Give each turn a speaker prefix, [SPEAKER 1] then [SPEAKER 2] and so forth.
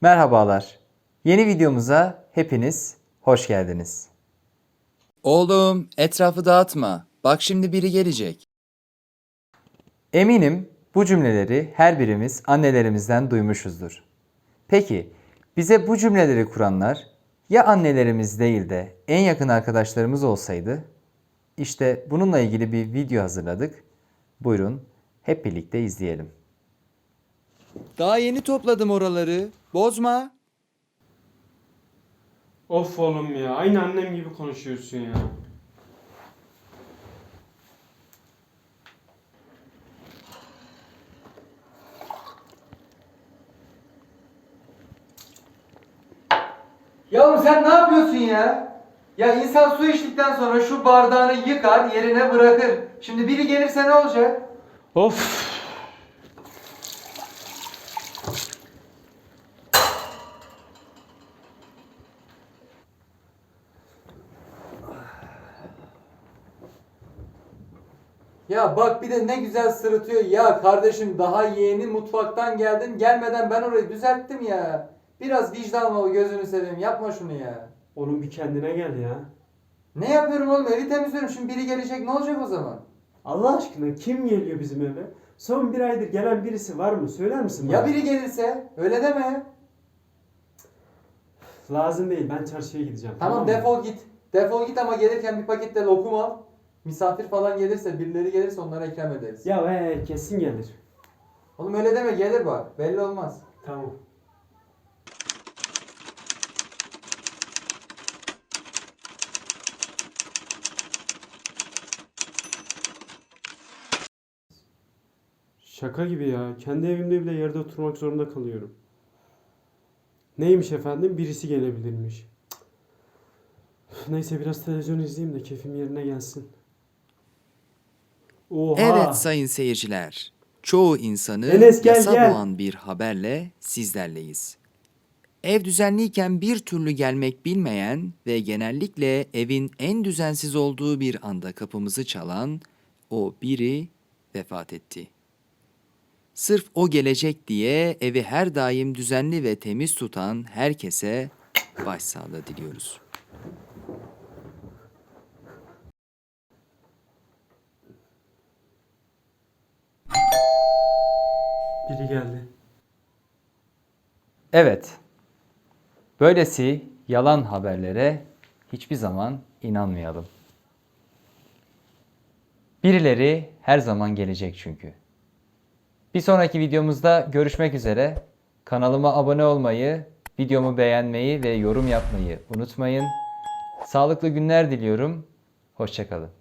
[SPEAKER 1] Merhabalar. Yeni videomuza hepiniz hoş geldiniz.
[SPEAKER 2] Oğlum etrafı dağıtma. Bak şimdi biri gelecek.
[SPEAKER 1] Eminim bu cümleleri her birimiz annelerimizden duymuşuzdur. Peki bize bu cümleleri kuranlar ya annelerimiz değil de en yakın arkadaşlarımız olsaydı? İşte bununla ilgili bir video hazırladık. Buyurun hep birlikte izleyelim.
[SPEAKER 2] Daha yeni topladım oraları. Bozma.
[SPEAKER 3] Of oğlum ya. Aynı annem gibi konuşuyorsun ya.
[SPEAKER 1] Ya oğlum sen ne yapıyorsun ya? Ya insan su içtikten sonra şu bardağını yıkar yerine bırakır. Şimdi biri gelirse ne olacak?
[SPEAKER 3] Of.
[SPEAKER 1] Ya bak bir de ne güzel sırıtıyor. Ya kardeşim daha yeni mutfaktan geldin. Gelmeden ben orayı düzelttim ya. Biraz vicdan ol gözünü seveyim. Yapma şunu ya.
[SPEAKER 3] Oğlum bir kendine gel ya.
[SPEAKER 1] Ne yapıyorum oğlum? Evi temizliyorum. Şimdi biri gelecek ne olacak o zaman?
[SPEAKER 3] Allah aşkına kim geliyor bizim eve? Son bir aydır gelen birisi var mı? Söyler misin
[SPEAKER 1] Ya
[SPEAKER 3] bana?
[SPEAKER 1] biri gelirse? Öyle deme.
[SPEAKER 3] Lazım değil. Ben çarşıya gideceğim.
[SPEAKER 1] Tamam
[SPEAKER 3] mı?
[SPEAKER 1] defol git. Defol git ama gelirken bir pakette lokum al. Misafir falan gelirse, birileri gelirse onlara ikram ederiz.
[SPEAKER 3] Ya he, kesin gelir.
[SPEAKER 1] Oğlum öyle deme gelir bak. Belli olmaz.
[SPEAKER 3] Tamam. Şaka gibi ya. Kendi evimde bile yerde oturmak zorunda kalıyorum. Neymiş efendim? Birisi gelebilirmiş. Cık. Neyse biraz televizyon izleyeyim de keyfim yerine gelsin. Oha!
[SPEAKER 2] Evet sayın seyirciler. Çoğu insanı
[SPEAKER 3] Enes, gel,
[SPEAKER 2] yasa
[SPEAKER 3] gel.
[SPEAKER 2] boğan bir haberle sizlerleyiz. Ev düzenliyken bir türlü gelmek bilmeyen ve genellikle evin en düzensiz olduğu bir anda kapımızı çalan o biri vefat etti. Sırf o gelecek diye evi her daim düzenli ve temiz tutan herkese başsağlığı diliyoruz.
[SPEAKER 3] Biri geldi.
[SPEAKER 1] Evet. Böylesi yalan haberlere hiçbir zaman inanmayalım. Birileri her zaman gelecek çünkü. Bir sonraki videomuzda görüşmek üzere. Kanalıma abone olmayı, videomu beğenmeyi ve yorum yapmayı unutmayın. Sağlıklı günler diliyorum. Hoşçakalın.